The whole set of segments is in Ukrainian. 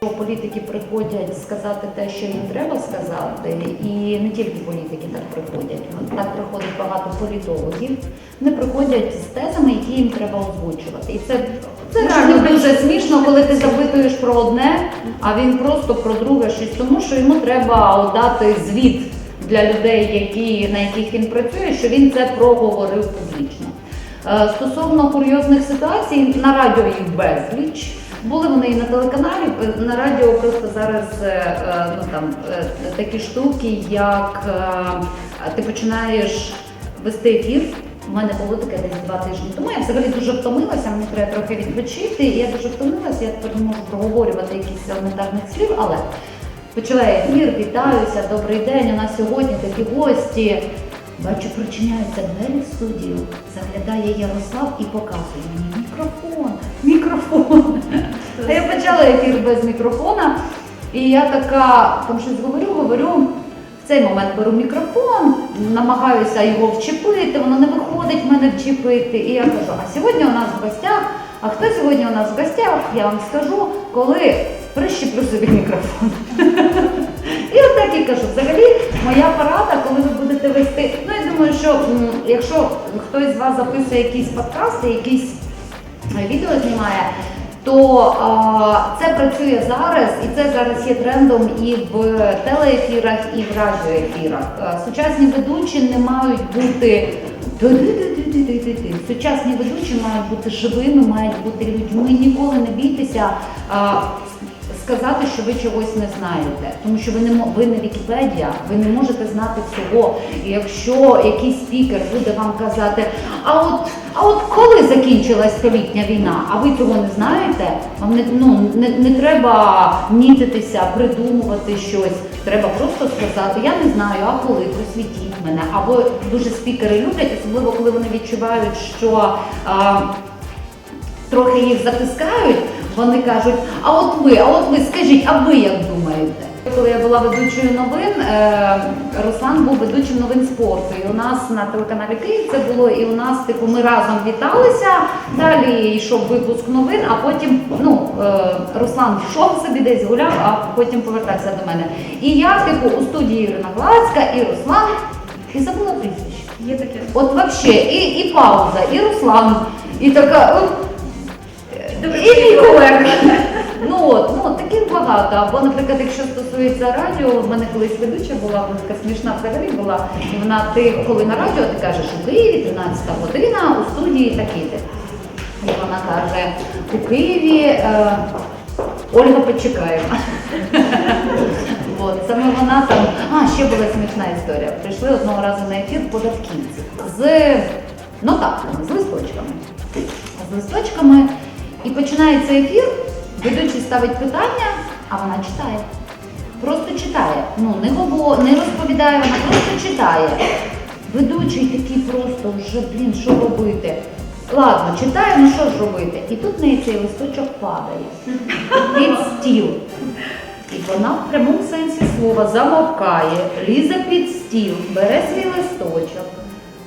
Політики приходять сказати те, що їм треба сказати, і не тільки політики так приходять. Так приходить багато політологів. Вони приходять з тезами, які їм треба озвучувати. І це, це реально дуже смішно, коли ти запитуєш про одне, а він просто про друге щось, тому що йому треба дати звіт для людей, які, на яких він працює, що він це проговорив публічно. Е, Стосовно курйозних ситуацій, на радіо їх безліч. Були вони і на телеканалі, е, на радіо просто зараз е, е, ну, там, такі штуки, як ти починаєш вести ефір. У мене було таке десь два тижні тому. Я взагалі дуже втомилася, мені треба трохи відпочити. Я дуже втомилася, я тепер не можу проговорювати якісь елементарних слів, але почала ефір, вітаюся, добрий день. У нас сьогодні такі гості. Бачу, причиняються двері в студію, заглядає Ярослав і показує мені мікрофон, мікрофон. А я почала ефір без мікрофона, і я така там щось говорю, говорю. В цей момент беру мікрофон, намагаюся його вчепити, воно не виходить мене вчепити. І я кажу, а сьогодні у нас в гостях, а хто сьогодні у нас в гостях, я вам скажу, коли прищеплю собі мікрофон. І отак і кажу, взагалі моя порада, коли ви будете вести. Що якщо хтось з вас записує якісь подкасти, якісь е, відео знімає, то а, це працює зараз, і це зараз є трендом і в телеефірах, і в радіоефірах. Е, Сучасні ведучі не мають бути. Сучасні ведучі мають бути живими, мають бути людьми. Ніколи не бійтеся сказати, що ви чогось не знаєте, тому що ви не ви не Вікіпедія, ви не можете знати всього. І якщо якийсь спікер буде вам казати, а от, а от коли закінчилась столітня війна, а ви цього не знаєте, вам не ну не, не треба нітитися, придумувати щось. Треба просто сказати, я не знаю, а коли просвітіть мене. Або дуже спікери люблять, особливо коли вони відчувають, що. А, трохи їх затискають, вони кажуть, а от ви, а от ви скажіть, а ви як думаєте? Коли я була ведучою новин, е, Руслан був ведучим новин спорту. І у нас на телеканалі Київ це було, і у нас, типу, ми разом віталися. Далі йшов випуск новин, а потім ну, е, Руслан йшов собі десь гуляв, а потім повертався до мене. І я, типу, у студії Ірина Глацька, і Руслан, і забула прізвище. Є таке. От вообще, і, і пауза, і Руслан, і така. «О, і мій колега. Ну от, ну таких багато. Або, наприклад, якщо стосується радіо, в мене колись ведуча була, вона така смішна взагалі була. І вона ти, коли на радіо, ти кажеш, у Києві 13 година, у студії такі-то. І вона каже, у Києві е, Ольга Почекаєва. От, саме вона там. А, ще була смішна історія. Прийшли одного разу на ефір податківці з нотатками, з листочками. З листочками. І починається ефір, ведучий ставить питання, а вона читає. Просто читає. Ну, не, говор, не розповідає, вона просто читає. Ведучий такий просто вже, блін, що робити? Ладно, читає, ну що ж робити? І тут в неї цей листочок падає під стіл. І вона в прямому сенсі слова замовкає, лізе під стіл, бере свій листочок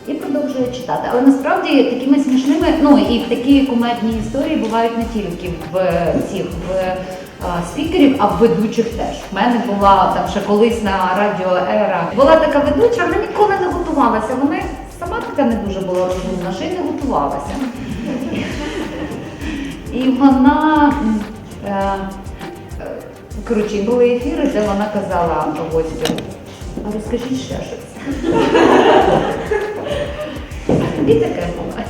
і продовжує читати. Але насправді такими смішними, ну і такі кумедні історії бувають не тільки в е, цих в а, спікерів, а в ведучих теж. У мене була там ще колись на радіо Ера. Була така ведуча, вона ніколи не готувалася. Вона сама така не дуже була розумна, ще й не готувалася. І вона. е, е, Коротше, були ефіри, де вона казала гостю, а розкажіть ще щось. І таке було.